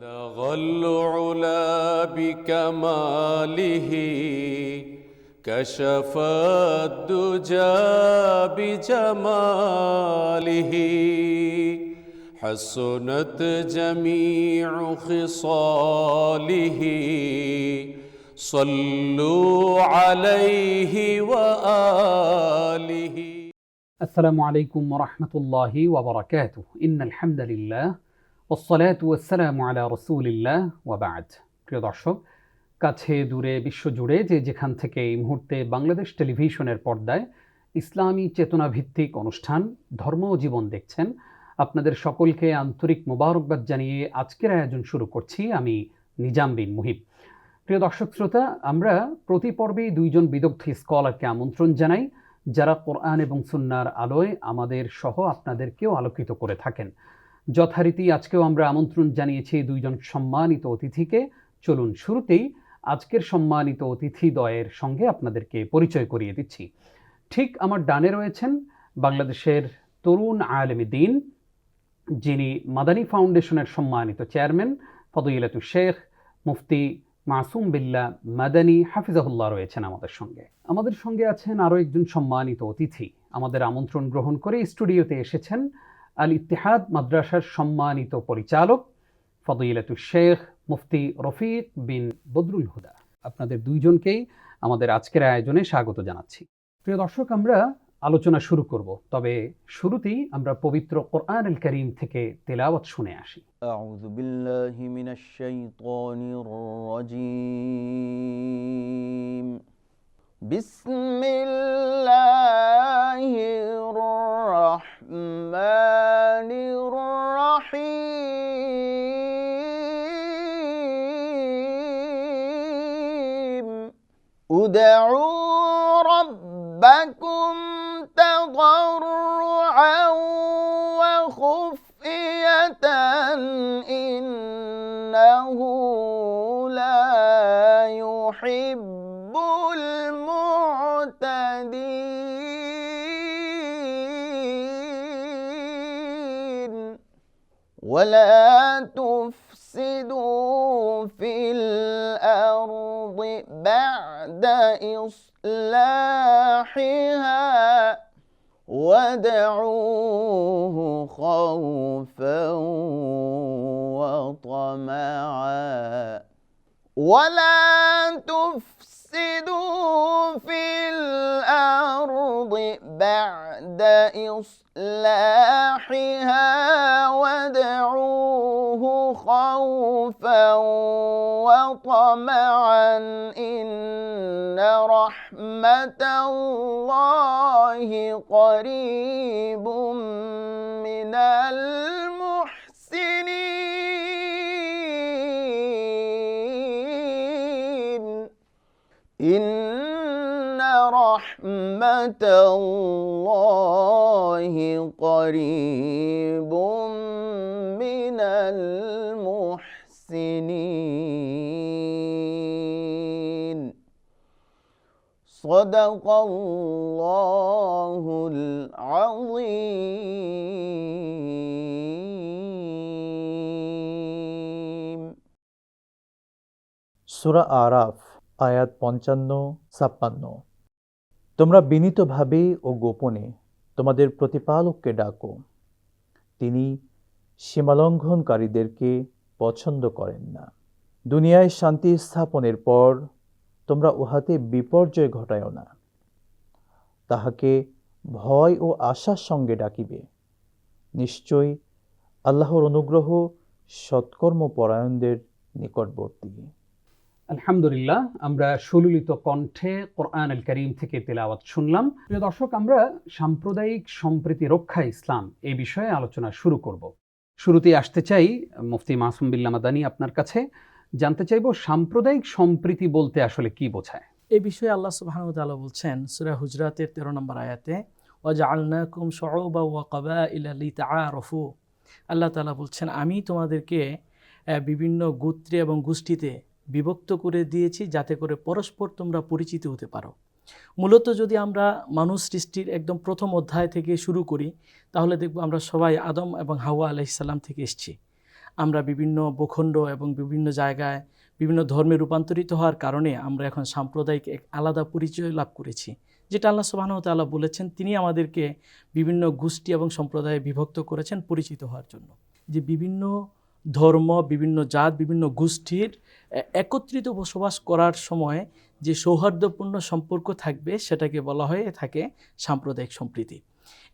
بلغ العلا بكماله كشف الدجى بجماله حسنت جميع خصاله صلوا عليه وآله السلام عليكم ورحمة الله وبركاته. إن الحمد لله ওসলাতাম প্রিয় দর্শক, কাছে দূরে, বিশ্বজুড়ে যে যেখান থেকে এই মুহূর্তে বাংলাদেশ টেলিভিশনের পর্দায় ইসলামী চেতনাভিত্তিক অনুষ্ঠান, ধর্ম ও জীবন দেখছেন, আপনাদের সকলকে আন্তরিক মোবারকবাদ জানিয়ে আজকের আয়োজন শুরু করছি আমি নিজাম বিন মুহিব। প্রিয় দর্শক শ্রোতা, আমরা প্রতি পর্বেই দুইজন বিদগ্ধ স্কলারকে আমন্ত্রণ জানাই, যারা কোরআন এবং সুন্নার আলোয় আমাদের সহ আপনাদেরকেও আলোকিত করে থাকেন। যথারীতি আজকেও আমরা আমন্ত্রণ জানিয়েছি দুইজন সম্মানিত অতিথিকে। চলুন শুরুতেই আজকের সম্মানিত অতিথি অতিথিদ্বয়ের সঙ্গে আপনাদেরকে পরিচয় করিয়ে দিচ্ছি। ঠিক আমার ডানে রয়েছেন বাংলাদেশের তরুণ আলমী দিন, যিনি মাদানী ফাউন্ডেশনের সম্মানিত চেয়ারম্যান ফদইলাতু শেখ মুফতি মাসুম বিল্লা মাদানী হাফিজাহুল্লাহ রয়েছেন আমাদের সঙ্গে। আমাদের সঙ্গে আছেন আরও একজন সম্মানিত অতিথি। আমাদের আমন্ত্রণ গ্রহণ করে স্টুডিওতে এসেছেন আল ইতিহাদ মাদ্রাসার সম্মানিত পরিচালক ফদইলাতু শেখ মুফতি রফিক বিন বদরুল হুদা। আপনাদের দুইজনকেই আমাদের আজকের আয়োজনে স্বাগত জানাচ্ছি। প্রিয় দর্শক, আমরা আলোচনা শুরু করব, তবে শুরুতেই আমরা পবিত্র কোরআন আল করিম থেকে তেলাওয়াত শুনে আসি। আউযু বিল্লাহি মিনাশ শাইতানির রাজিম। الرحيم. ادعوا ربكم تضرعا وخفية إنه لا يحب ولا تفسدوا في الأرض بعد إصلاحها وادعوه خوفا وطمعا ولا تفسدوا في الأرض بعد إصلاحها وادعوه خوفا وطمعا إن رحمة الله قريب من المحسنين رحمة الله قريب من المحسنين صدق الله العظيم সুরা আরাফ আয়াত পঞ্চান্ন ছাপ্পান্ন তোমরা বিনীতভাবে ও গোপনে তোমাদের প্রতিপালককে ডাকো। তিনি সীমালঙ্ঘনকারীদেরকে পছন্দ করেন না। দুনিয়ায় শান্তি স্থাপনের পর তোমরা উহাতে বিপর্যয় ঘটায় না। তাহাকে ভয় ও আশার সঙ্গে ডাকিবে। নিশ্চয়ই আল্লাহর অনুগ্রহ সৎকর্মপরায়ণদের নিকটবর্তী। আলহামদুলিল্লাহ, আমরা সুললিত কণ্ঠে কোরআন আল করিম থেকে তেলাওয়াত শুনলাম। প্রিয় দর্শক, আমরা সাম্প্রদায়িক সম্প্রীতি রক্ষা ইসলাম এই বিষয়ে আলোচনা শুরু করব। শুরুতেই আসতে চাই, মুফতি মাসুম বিল্লা মাদানি আপনার কাছে। জানতে চাইব সাম্প্রদায়িক সম্প্রীতি বলতে আসলে কি বোঝায়? এ বিষয়ে আল্লাহ সুবহানাহু বলছেন, সূরা হুজরাতের 13 নম্বর আয়াতে, ওয়াজআলনাকুম শুউবা ওয়া ক্বাবাইলা লিতাআরাফু আল্লাহ তাআলা বলছেন, আমি তোমাদেরকে বিভিন্ন গোত্রে এবং গোষ্ঠীতে বিভক্ত করে দিয়েছি যাতে করে পরস্পর তোমরা পরিচিত হতে পারো। মূলত যদি আমরা মানুষ সৃষ্টির একদম প্রথম অধ্যায় থেকে শুরু করি, তাহলে দেখব আমরা সবাই আদম এবং হাওয়া আলাইসাল্লাম থেকে এসেছি। আমরা বিভিন্ন ভূখণ্ড এবং বিভিন্ন জায়গায় বিভিন্ন ধর্মে রূপান্তরিত হওয়ার কারণে আমরা এখন সাম্প্রদায়িক এক আলাদা পরিচয় লাভ করেছি। যেটা আল্লাহ সুবাহন তাআলা বলেছেন, তিনি আমাদেরকে বিভিন্ন গোষ্ঠী এবং সম্প্রদায়ে বিভক্ত করেছেন পরিচিত হওয়ার জন্য। যে বিভিন্ন ধর্ম, বিভিন্ন জাত, বিভিন্ন গোষ্ঠীর একত্রিত বসবাস করার সময় যে সৌহার্দ্যপূর্ণ সম্পর্ক থাকবে, সেটাকে বলা হয়ে থাকে সাম্প্রদায়িক সম্প্রীতি।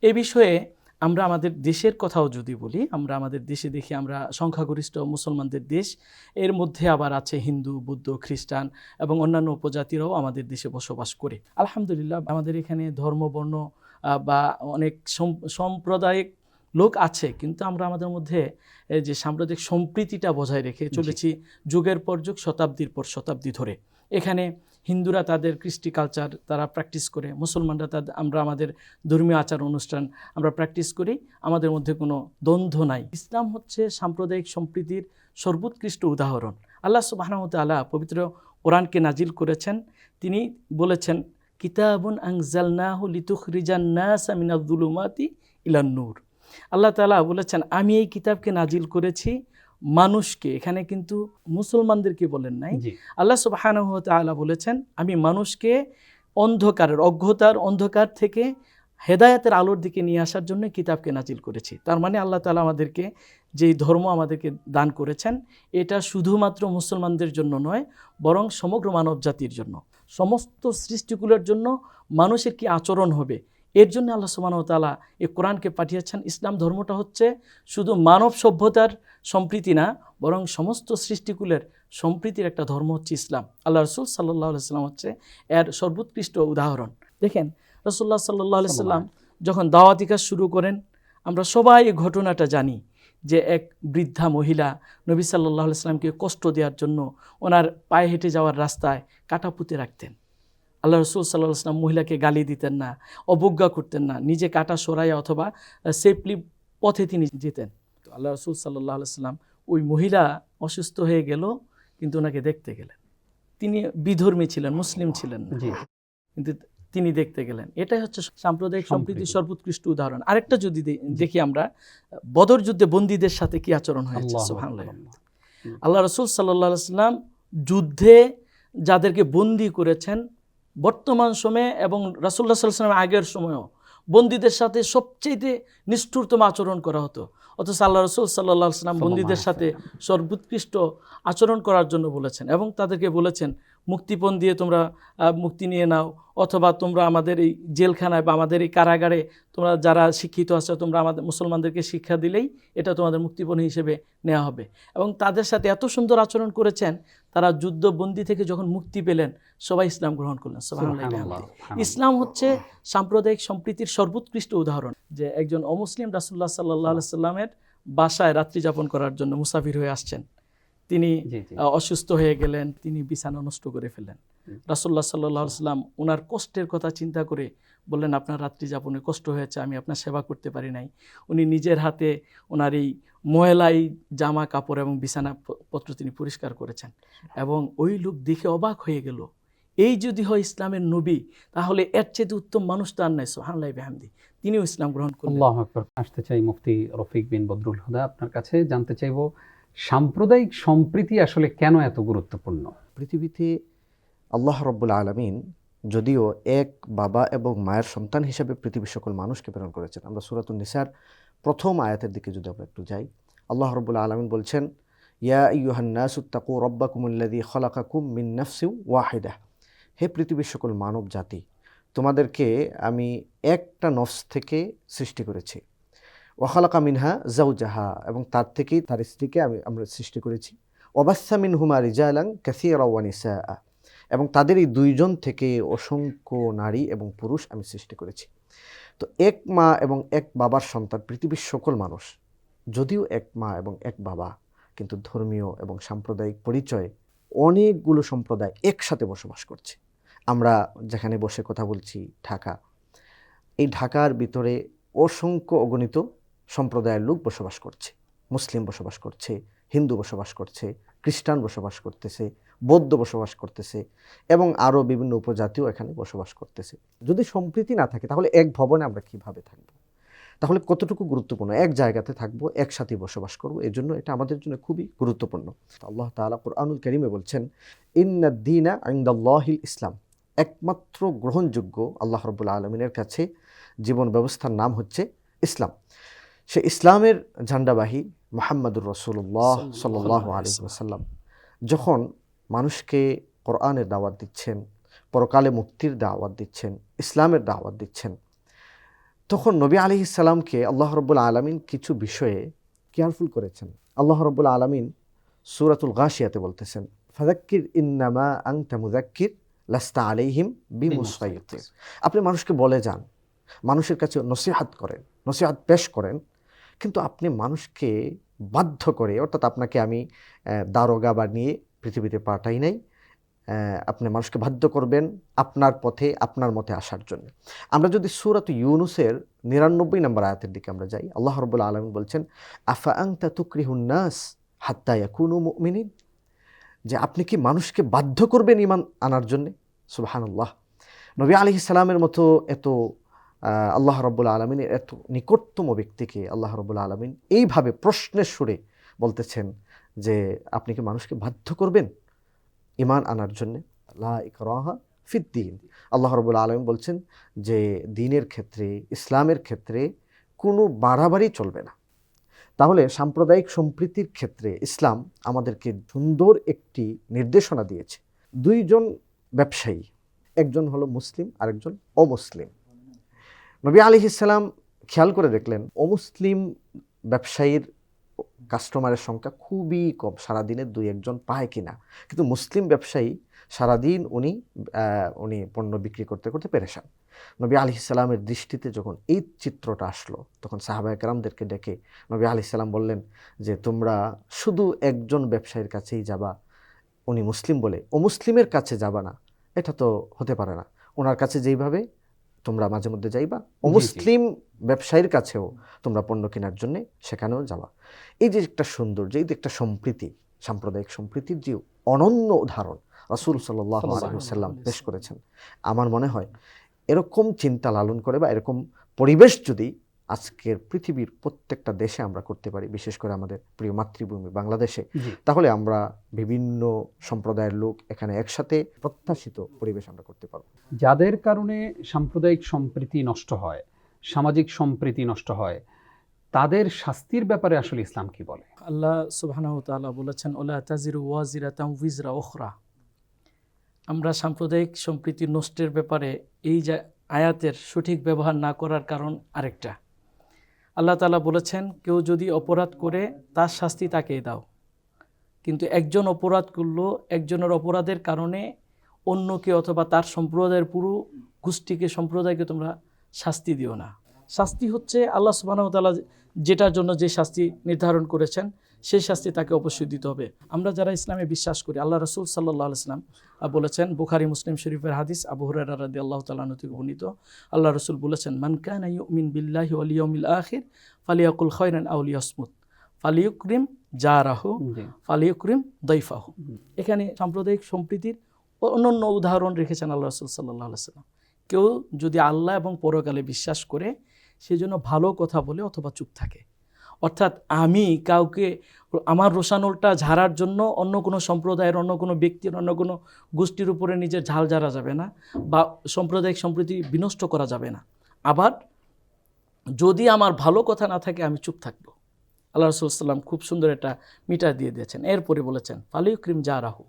এ বিষয়ে আমরা আমাদের দেশের কথাও যদি বলি, আমরা আমাদের দেশে দেখি আমরা সংখ্যাগরিষ্ঠ মুসলমানদের দেশ, এর মধ্যে আবার আছে হিন্দু, বৌদ্ধ, খ্রিস্টান এবং অন্যান্য উপজাতিরাও আমাদের দেশে বসবাস করে। আলহামদুলিল্লাহ, আমাদের এখানে ধর্ম, বর্ণ বা অনেক সম- সাম্প্রদায়িক লোক আছে কিন্তু আমরা আমাদের মধ্যে এই যে সাম্প্রদায়িক সম্প্রীতিটা বজায় রেখে চলেছি যুগের পর যুগ শতাব্দীর পর শতাব্দী ধরে। এখানে হিন্দুরা তাদের কৃষ্টি কালচার তারা প্র্যাকটিস করে মুসলমানরা তাদের আমরা আমাদের ধর্মীয় আচার অনুষ্ঠান আমরা প্র্যাকটিস করি আমাদের মধ্যে কোনো দ্বন্দ্ব নাই। ইসলাম হচ্ছে সাম্প্রদায়িক সম্প্রীতির সর্বোৎকৃষ্ট উদাহরণ। আল্লাহ সুবাহতাল্লাহ পবিত্র কোরআনকে নাজিল করেছেন। তিনি বলেছেন কিতাবুন আংজালনাহু লিতুখরিজান্নাসা মিনাদ্দুলুমাতি ইলান নূর আল্লাহ তাআলা বলেছেন আমি এই কিতাবকে নাজিল করেছি মানুষকে। এখানে কিন্তু মুসলমানদেরকে বলেন নাই। আল্লাহ সুবহানাহু তাআলা বলেছেন আমি মানুষকে অন্ধকারের অজ্ঞতার অন্ধকার থেকে হেদায়েতের আলোর দিকে নিয়ে আসার জন্য কিতাবকে নাজিল করেছি। তার মানে আল্লাহ তাআলা আমাদেরকে যেই ধর্ম আমাদেরকে দান করেছেন এটা শুধুমাত্র মুসলমানদের জন্য নয় বরং সমগ্র মানব জাতির জন্য। সমস্ত সৃষ্টিগুলোর জন্য মানুষের কি আচরণ হবে? এর জন্য আল্লাহ তাআলা এই কোরআনকে পাঠিয়েছেন। ইসলাম ধর্মটা হচ্ছে শুধু মানব সভ্যতার সম্প্রীতি না, বরং সমস্ত সৃষ্টিকুলের সম্প্রীতির একটা ধর্ম হচ্ছে ইসলাম। আল্লাহ রসুল সাল্লাহ সাল্লাম হচ্ছে এর সর্বোৎকৃষ্ট উদাহরণ। দেখেন রসুল্লাহ সাল্লাহ সাল্লাম যখন দাওয়াতি কাজ শুরু করেন, আমরা সবাই এই ঘটনাটা জানি যে এক বৃদ্ধা মহিলা নবী সাল্লাহ সাল্লামকে কষ্ট দেওয়ার জন্য ওনার পায়ে হেঁটে যাওয়ার রাস্তায় কাটা পুঁতে রাখতেন। আল্লাহ রসুল সাল্লাহ সাল্লাম মহিলাকে গালি দিতেন না অবজ্ঞা করতেন না নিজে কাটা সরাইয়া অথবা সেফলি পথে তিনি যেতেন। তো আল্লাহ রসুল সাল্লাহ সাল্লাম ওই মহিলা অসুস্থ হয়ে গেল কিন্তু ওনাকে দেখতে গেলেন। তিনি বিধর্মী ছিলেন মুসলিম ছিলেন কিন্তু তিনি দেখতে গেলেন। এটাই হচ্ছে সাম্প্রদায়িক সম্প্রীতির সর্বোৎকৃষ্ট উদাহরণ। আরেকটা যদি দেখি আমরা বদর যুদ্ধে বন্দীদের সাথে কি আচরণ হয়েছে? আল্লাহু রসুল সাল্লাহ সাল্লাম যুদ্ধে যাদেরকে বন্দি করেছেন বর্তমান সময়ে এবং রাসুল্লাহ সাল্লামের আগের সময়েও বন্দীদের সাথে সবচেয়ে নিষ্ঠুরতম আচরণ করা হতো। অথচ আল্লাহ রসুল সাল্লাহ সাল্লাম বন্দীদের সাথে সর্বোৎকৃষ্ট আচরণ করার জন্য বলেছেন এবং তাদেরকে বলেছেন মুক্তিপণ দিয়ে তোমরা মুক্তি নিয়ে নাও। অথবা তোমরা আমাদের এই জেলখানায় বা আমাদের এই কারাগারে তোমরা যারা শিক্ষিত আছে তোমরা আমাদের মুসলমানদেরকে শিক্ষা দিলেই এটা তোমাদের মুক্তিপণ হিসেবে নেওয়া হবে। এবং তাদের সাথে এত সুন্দর আচরণ করেছেন তারা যুদ্ধবন্দী থেকে যখন মুক্তি পেলেন সবাই ইসলাম গ্রহণ করলেন। ইসলাম হচ্ছে সাম্প্রদায়িক সম্প্রীতির সর্বোৎকৃষ্ট উদাহরণ যে একজন অমুসলিম রাসুল্লাহ সাল্লাহ সাল্লামের বাসায় রাত্রি যাপন করার জন্য মুসাফির হয়ে আসছেন। তিনি অসুস্থ হয়ে গেলেন তিনি বিছানা নষ্ট করে ফেলেন রাসুল্লাহ সাল্লাহ সাল্লাম ওনার কষ্টের কথা চিন্তা করে বললেন আপনার রাত্রি যাপনে কষ্ট হয়েছে আমি আপনার সেবা করতে পারি নাই। উনি নিজের হাতে ওনার এই ময়লাই জামা কাপড় এবং বিছানা পত্র তিনি পরিষ্কার করেছেন এবং ওই লোক দেখে অবাক হয়ে গেল। এই যদি হয় ইসলামের নবী তাহলে এর চেয়ে উত্তম মানুষ তো আর নাই সোহানলাই বেহামদি। তিনিও ইসলাম গ্রহণ করলেন। আসতে চাই মুফতি রফিক বিন বদরুল হুদা আপনার কাছে। জানতে চাইব সাম্প্রদায়িক সম্প্রীতি আসলে কেন এত গুরুত্বপূর্ণ? পৃথিবীতে আল্লাহ রব্বুল আলমিন যদিও এক বাবা এবং মায়ের সন্তান হিসেবে পৃথিবীর সকল মানুষকে প্রেরণ করেছেন। আমরা সুরাতুল নিসার প্রথম আয়াতের দিকে যদি আমরা একটু যাই, আল্লাহ রব্বুল আলমিন বলছেন, ইয়া ইউহান্নাসুত্তাকু রব্বাকুমুল্লাদি খলাকাকুম মিন নাফসিউ ওয়াহিদা। হে পৃথিবীর সকল মানব জাতি, তোমাদেরকে আমি একটা নফস থেকে সৃষ্টি করেছি। ওয়াখালাকা মিনহা জাউজাহা এবং তার থেকেই তার স্ত্রীকে আমি, আমরা সৃষ্টি করেছি। ওবাসা মিন হুমা রিজালাং কাসিরা ওয়ানিসা এবং তাদের এই দুইজন থেকে অসংখ্য নারী এবং পুরুষ আমি সৃষ্টি করেছি। তো এক মা এবং এক বাবার সন্তান, পৃথিবীর সকল মানুষ, যদিও এক মা এবং এক বাবা, কিন্তু ধর্মীয় এবং সাম্প্রদায়িক পরিচয়ে অনেকগুলো সম্প্রদায় একসাথে বসবাস করছে। আমরা যেখানে বসে কথা বলছি, ঢাকা। এই ঢাকার ভিতরে অসংখ্য অগণিত সম্প্রদায়ের লোক বসবাস করছে, মুসলিম বসবাস করছে, হিন্দু বসবাস করছে, খ্রিস্টান বসবাস করতেছে, বৌদ্ধ বসবাস করতেছে এবং আরও বিভিন্ন উপজাতিও এখানে বসবাস করতেছে। যদি সম্প্রীতি না থাকে, তাহলে এক ভবনে আমরা কীভাবে থাকব? তাহলে কতটুকু গুরুত্বপূর্ণ? এক জায়গাতে থাকব, একসাথে বসবাস করব এই জন্য এটা আমাদের জন্য খুবই গুরুত্বপূর্ণ। আল্লাহ তাআলা কুরআনুল কারীমে বলছেন ইন্নাদ্দিনা ইনদাল্লাহিল ইসলাম। একমাত্র গ্রহণযোগ্য আল্লাহ রবুল্লা আলমিনের কাছে জীবন ব্যবস্থার নাম হচ্ছে ইসলাম। সে ইসলামের ঝান্ডাবাহী মোহাম্মদুর রসুল্লাহ সাল্লাহ আলী ওসাল্লাম যখন মানুষকে কোরআনের দাওয়াত দিচ্ছেন পরকালে মুক্তির দাওয়াত দিচ্ছেন ইসলামের দাওয়াত দিচ্ছেন তখন নবী আলি ইসাল্লামকে আল্লাহ রব্বুল আলমিন কিছু বিষয়ে কেয়ারফুল করেছেন। আল্লাহ রব্বুল আলমিন সুরাতুল গাশিয়াতে বলতেছেন ফাদাক্কির ইন্নামা আংতা মুদাক্কির লাস্তা আলাইহিম বিমুসাইয়ির আপনি মানুষকে বলে যান মানুষের কাছে নসিহাত করেন নসিহাত পেশ করেন কিন্তু আপনি মানুষকে বাধ্য করে, অর্থাৎ আপনাকে আমি দারোগা বানিয়ে পৃথিবীতে পাঠাই নাই আপনি মানুষকে বাধ্য করবেন আপনার পথে, আপনার মতে আসার জন্য। আমরা যদি সুরাত ইউনুসের নিরানব্বই নম্বর আয়াতের দিকে আমরা যাই, আল্লাহ রবুল্লা আলম বলছেন, আফা আংতা তুকরিহুন্নাস হাত্তা ইয়াকুনু মুমিনিন? যে আপনি কি মানুষকে বাধ্য করবেন ইমান আনার জন্যে? সুবাহানুল্লাহ। নবী আলি মতো এত আল্লাহ রব্বুল আলমিনের এত নিকটতম ব্যক্তিকে আল্লাহ রব্বুল আলমিন এইভাবে প্রশ্নের সুরে বলতেছেন যে, আপনি কি মানুষকে বাধ্য করবেন ইমান আনার জন্যে? ইকরাহা ফিদ্দিন আল্লাহ রবুল আলম বলছেন যে, দিনের ক্ষেত্রে, ইসলামের ক্ষেত্রে কোনো বাড়াবাড়ি চলবে না। তাহলে সাম্প্রদায়িক সম্প্রীতির ক্ষেত্রে ইসলাম আমাদেরকে সুন্দর একটি নির্দেশনা দিয়েছে। দুইজন ব্যবসায়ী, একজন হলো মুসলিম, আরেকজন অমুসলিম। নবী আলী ইসলাম খেয়াল করে দেখলেন, অমুসলিম ব্যবসায়ীর কাস্টমারের সংখ্যা খুবই কম, সারাদিনে দুই একজন পায় কিনা। কিন্তু মুসলিম ব্যবসায়ী সারাদিন উনি উনি পণ্য বিক্রি করতে করতে পেরেছেন নবী আলি ইসলামের দৃষ্টিতে যখন এই চিত্রটা আসলো, তখন সাহাবা একরামদেরকে ডেকে নবী আলি ইসলাম বললেন যে, তোমরা শুধু একজন ব্যবসায়ীর কাছেই যাবা, উনি মুসলিম বলে। ও মুসলিমের কাছে যাবা না, এটা তো হতে পারে না। ওনার কাছে যেইভাবে তোমরা মাঝে মধ্যে যাইবা। ও জি, জি। মুসলিম ব্যবসায়ীর কাছেও তোমরা পণ্য কেনার জন্য সেখানেও যাওয়া। এই যে একটা সৌন্দর্য এই যে একটা সম্প্রীতি সাম্প্রদায়িক সম্প্রীতির যে অনন্য উদাহরণ রাসুল সাল্লাহ আলহিসাল্লাম পেশ করেছেন আমার মনে হয় এরকম চিন্তা লালন করে বা এরকম পরিবেশ যদি আজকের পৃথিবীর প্রত্যেকটা দেশে আমরা করতে পারি বিশেষ করে আমাদের প্রিয় মাতৃভূমি বাংলাদেশে। তাহলে আমরা বিভিন্ন সম্প্রদায়ের লোক এখানে একসাথে প্রত্যাশিত পরিবেশ আমরা করতে পারব। যাদের কারণে সাম্প্রদায়িক সম্প্রীতি নষ্ট হয় সামাজিক সম্প্রীতি নষ্ট হয় তাদের শাস্তির ব্যাপারে আসলে ইসলাম কি বলে? আল্লাহ সুবহানাহু তাআলা বলেছেন ওলা তাজিরু ওয়াজিরাতাম উইজরা ওখরা আমরা সাম্প্রদায়িক সম্প্রীতি নষ্টের ব্যাপারে এই যে আয়াতের সঠিক ব্যবহার না করার কারণ আরেকটা। আল্লাহ তালা বলেছেন, কেউ যদি অপরাধ করে, তার শাস্তি তাকে দাও। কিন্তু একজন অপরাধ করল, একজনের অপরাধের কারণে অন্যকে অথবা তার সম্প্রদায়ের পুরো গোষ্ঠীকে, সম্প্রদায়কে তোমরা শাস্তি দিও না। শাস্তি হচ্ছে আল্লাহ সুবাহ যেটার জন্য যে শাস্তি নির্ধারণ করেছেন সেই শাস্তি তাকে অবশ্যই দিতে হবে। আমরা যারা ইসলামে বিশ্বাস করি আল্লাহ রসুল সাল্লাহ ইসলাম বলেছেন বুখারি মুসলিম শরীফের হাদিস আবু হুরায়রা রাদি আল্লাহ তালাহ থেকে বর্ণিত। আল্লাহ রসুল বলেছেন মান কানা ইউমিন বিল্লাহি ওয়াল ইয়াউমিল আখির ফালিয়াকুল খয়রান আও লিয়াসমুত। ফালিয়ুকরিম জারাহু জি। ফালিয়ুকরিম দৈফাহু এখানে সাম্প্রদায়িক সম্প্রীতির অনন্য উদাহরণ রেখেছেন আল্লাহ রসুল সাল্লাহ সাল্লাম। কেউ যদি আল্লাহ এবং পরকালে বিশ্বাস করে সেজন্য ভালো কথা বলে অথবা চুপ থাকে। অর্থাৎ আমি কাউকে আমার রোশানলটা ঝাড়ার জন্য অন্য কোনো সম্প্রদায়ের, অন্য কোনো ব্যক্তির, অন্য কোনো গোষ্ঠীর উপরে নিজের ঝাল ঝাড়া যাবে না বা সাম্প্রদায়িক সম্প্রীতি বিনষ্ট করা যাবে না। আবার যদি আমার ভালো কথা না থাকে, আমি চুপ থাকব। আল্লাহ রসুল্লাম খুব সুন্দর একটা মিটার দিয়ে দিয়েছেন। এরপরে বলেছেন, ফালিউ ক্রিম যা রাহু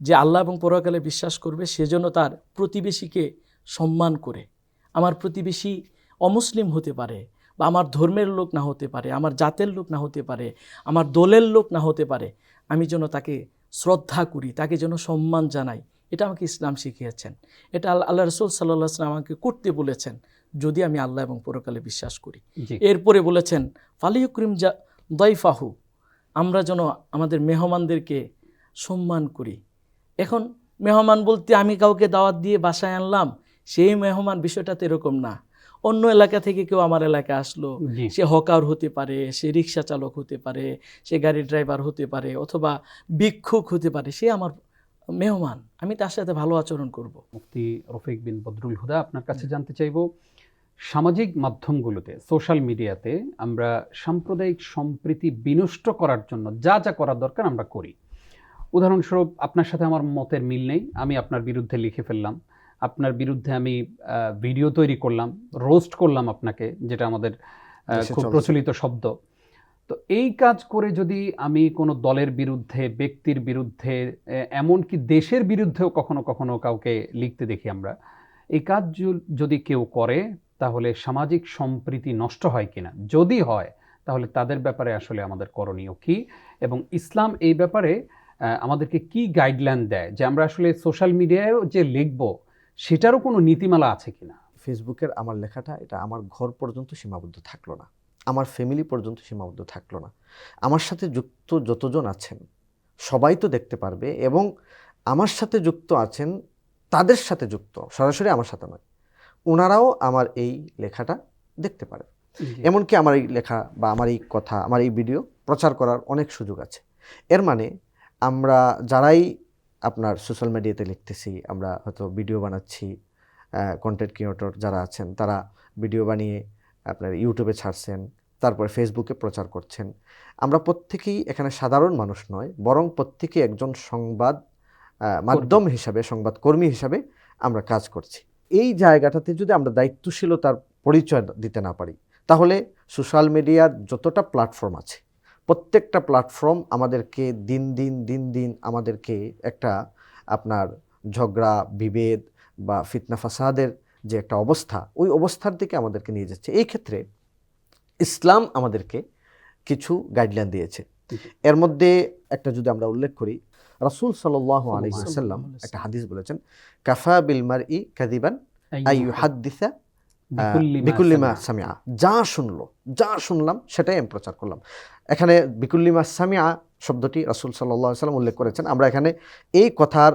যে আল্লাহ এবং পরকালে বিশ্বাস করবে সেজন্য তার প্রতিবেশীকে সম্মান করে। আমার প্রতিবেশী অমুসলিম হতে পারে বা আমার ধর্মের লোক না হতে পারে আমার জাতের লোক না হতে পারে আমার দলের লোক না হতে পারে আমি যেন তাকে শ্রদ্ধা করি তাকে যেন সম্মান জানাই এটা আমাকে ইসলাম শিখিয়েছেন। এটা আল্লাহ আল্লাহ রসুল সাল্লাহ সাল্লাম আমাকে করতে বলেছেন যদি আমি আল্লাহ এবং পরকালে বিশ্বাস করি। এরপরে বলেছেন ফালিউক্রিম যা দয়ফাহু আমরা যেন আমাদের মেহমানদেরকে সম্মান করি। এখন মেহমান বলতে আমি কাউকে দাওয়াত দিয়ে বাসায় আনলাম সেই মেহমান বিষয়টা তো এরকম না। অন্য এলাকা থেকে কেউ আমার এলাকায় আসলো সে হকার হতে পারে সে রিক্সা চালক হতে পারে সে গাড়ি ড্রাইভার হতে পারে অথবা ভিক্ষুক হতে পারে সে আমার মেহমান আমি তার সাথে ভালো আচরণ করব। মুফতি রফিক বিন বদরুল হুদা আপনার কাছে জানতে চাইব সামাজিক মাধ্যমগুলোতে সোশ্যাল মিডিয়াতে আমরা সাম্প্রদায়িক সম্প্রীতি বিনষ্ট করার জন্য যা যা করার দরকার আমরা করি। উদাহরণস্বরূপ আপনার সাথে আমার মতের মিল নেই আমি আপনার বিরুদ্ধে লিখে ফেললাম। আপনার বিরুদ্ধে আমি ভিডিও তৈরি করলাম রোস্ট করলাম আপনাকে যেটা আমাদের খুব প্রচলিত শব্দ। তো এই কাজ করে যদি আমি কোনো দলের বিরুদ্ধে ব্যক্তির বিরুদ্ধে এমনকি দেশের বিরুদ্ধেও কখনো কখনো কাউকে লিখতে দেখি আমরা এই কাজ যদি কেউ করে তাহলে সামাজিক সম্প্রীতি নষ্ট হয় কিনা? যদি হয় তাহলে তাদের ব্যাপারে আসলে আমাদের করণীয় কি? এবং ইসলাম এই ব্যাপারে আমাদেরকে কি গাইডলাইন দেয়? যে আমরা আসলে সোশ্যাল মিডিয়ায়ও যে লিখব সেটারও কোনো নীতিমালা আছে কিনা? ফেসবুকের আমার লেখাটা এটা আমার ঘর পর্যন্ত সীমাবদ্ধ থাকল না। আমার ফ্যামিলি পর্যন্ত সীমাবদ্ধ থাকল না। আমার সাথে যুক্ত যতজন আছেন সবাই তো দেখতে পারবে এবং আমার সাথে যুক্ত আছেন তাদের সাথে যুক্ত সরাসরি আমার সাথে নয়। ওনারাও আমার এই লেখাটা দেখতে পারে। এমনকি আমার এই লেখা বা আমার এই কথা আমার এই ভিডিও প্রচার করার অনেক সুযোগ আছে। এর মানে আমরা যারাই আপনার সোশ্যাল মিডিয়াতে লিখতেছি আমরা হয়তো ভিডিও বানাচ্ছি কন্টেন্ট ক্রিয়েটর যারা আছেন তারা ভিডিও বানিয়ে আপনার ইউটিউবে ছাড়ছেন তারপরে ফেসবুকে প্রচার করছেন। আমরা প্রত্যেকেই এখানে সাধারণ মানুষ নয় বরং প্রত্যেকেই একজন সংবাদ মাধ্যম হিসাবে সংবাদ কর্মী হিসাবে আমরা কাজ করছি। এই জায়গাটাতে যদি আমরা দায়িত্বশীলতার পরিচয় দিতে না পারি তাহলে সোশ্যাল মিডিয়ার যতটা প্ল্যাটফর্ম আছে প্রত্যেকটা প্ল্যাটফর্ম আমাদেরকে দিন দিন দিন দিন আমাদেরকে একটা আপনার ঝগড়া বিভেদ বা ফিতনা ফাসাদের যে একটা অবস্থা ওই অবস্থার দিকে আমাদেরকে নিয়ে যাচ্ছে। এই ক্ষেত্রে ইসলাম আমাদেরকে কিছু গাইডলাইন দিয়েছে। এর মধ্যে একটা যদি আমরা উল্লেখ করি রাসূল সাল্লাল্লাহু আলাইহি ওয়াসাল্লাম একটা হাদিস বলেছেন কাফা বিল মারই কাদিবান আই মা বিকুল্লিমা সামিয়া। যা শুনলো যা শুনলাম সেটাই আমি প্রচার করলাম। এখানে বিকুল্লিমা সামিয়া শব্দটি রাসূল সাল্লাম উল্লেখ করেছেন। আমরা এখানে এই কথার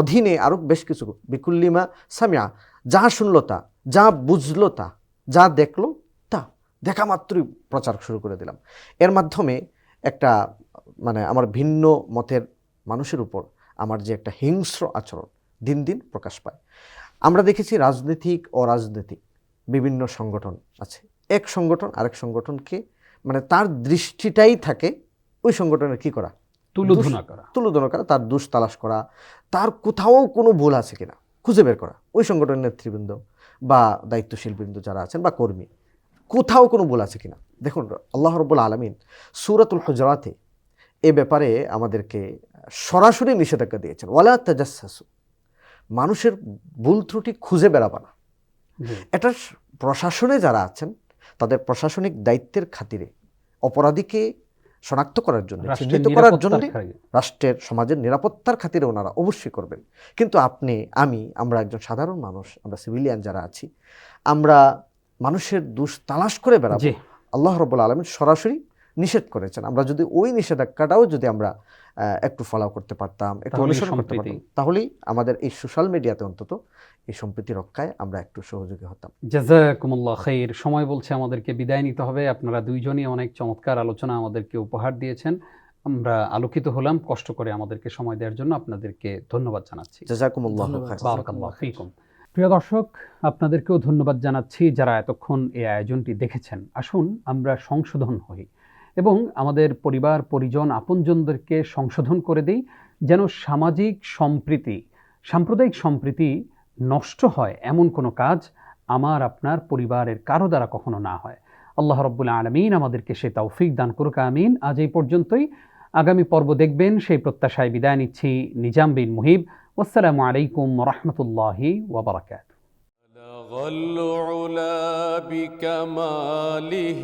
অধীনে আরও বেশ কিছু বিকুল্লিমা সামিয়া। যা শুনলো তা যা বুঝলো তা যা দেখল তা দেখা মাত্রই প্রচার শুরু করে দিলাম। এর মাধ্যমে একটা মানে আমার ভিন্ন মতের মানুষের উপর আমার যে একটা হিংস্র আচরণ দিন দিন প্রকাশ পায়। আমরা দেখেছি রাজনৈতিক ও রাজনৈতিক বিভিন্ন সংগঠন আছে। এক সংগঠন আরেক সংগঠনকে মানে তার দৃষ্টিটাই থাকে ওই সংগঠনের কি করা? তুলোধনা করা। তুলোধনা করা তার দুষ তালাশ করা তার কোথাও কোনো ভুল আছে কিনা খুঁজে বের করা ওই সংগঠনের নেতৃবৃন্দ বা দায়িত্বশীল বৃন্দ যারা আছেন বা কর্মী। কোথাও কোনো ভুল আছে কিনা? দেখুন আল্লাহ রব্বুল আলমিন সুরাতুল হজরাতে এ ব্যাপারে আমাদেরকে সরাসরি নিষেধাজ্ঞা দিয়েছেন। ওয়ালা তাজাসু মানুষের ভুল ত্রুটি খুঁজে বেড়াবা না। এটা প্রশাসনে যারা আছেন তাদের প্রশাসনিক দায়িত্বের খাতিরে অপরাধীকে শনাক্ত করার জন্য চিহ্নিত করার জন্য রাষ্ট্রের সমাজের নিরাপত্তার খাতিরে ওনারা অবশ্যই করবেন। কিন্তু আপনি আমি আমরা একজন সাধারণ মানুষ আমরা সিভিলিয়ান যারা আছি আমরা মানুষের দোষ তালাশ করে বেড়াবো। আল্লাহ রব্বুল আলমিন সরাসরি নিষেধ করেছেন। আমরা যদি ওই নিষেধাজ্ঞাটাও যদি আমরা একটু ফলো করতে পারতাম একটু অনুসরণ করতে পারতাম তাহলেই আমাদের এই সোশ্যাল মিডিয়াতে অন্তত এই সম্প্রীতি রক্ষায় আমরা একটু সহযোগী হতাম। জাজাকুমুল্লাহ খাইর। সময় বলছে আমাদেরকে বিদায় নিতে হবে। আপনারা দুইজনই অনেক চমৎকার আলোচনা আমাদেরকে উপহার দিয়েছেন। আমরা আলোকিত হলাম কষ্ট করে আমাদেরকে সময় দেওয়ার জন্য। আপনাদেরকে ধন্যবাদ জানাচ্ছি। জাজাকুমুল্লাহ। ফিকুম। প্রিয় দর্শক আপনাদেরকেও ধন্যবাদ জানাচ্ছি যারা এতক্ষণ এই আয়োজনটি দেখেছেন। আসুন আমরা সংশোধন হই। এবং আমাদের পরিবার পরিজন আপনজনদেরকে সংশোধন করে দেই যেন সামাজিক সম্প্রীতি সাম্প্রদায়িক সম্প্রীতি নষ্ট হয় এমন কোনো কাজ আমার আপনার পরিবারের কারো দ্বারা কখনো না হয় আল্লাহ রব্বুল আলমিন আমাদেরকে সে তৌফিক দান করুক আমিন আজ এই পর্যন্তই আগামী পর্ব দেখবেন সেই প্রত্যাশায় বিদায় নিচ্ছি নিজাম বিন মুহিব والسلام عليكم ورحمة الله وبركاته بلغ العلا بكماله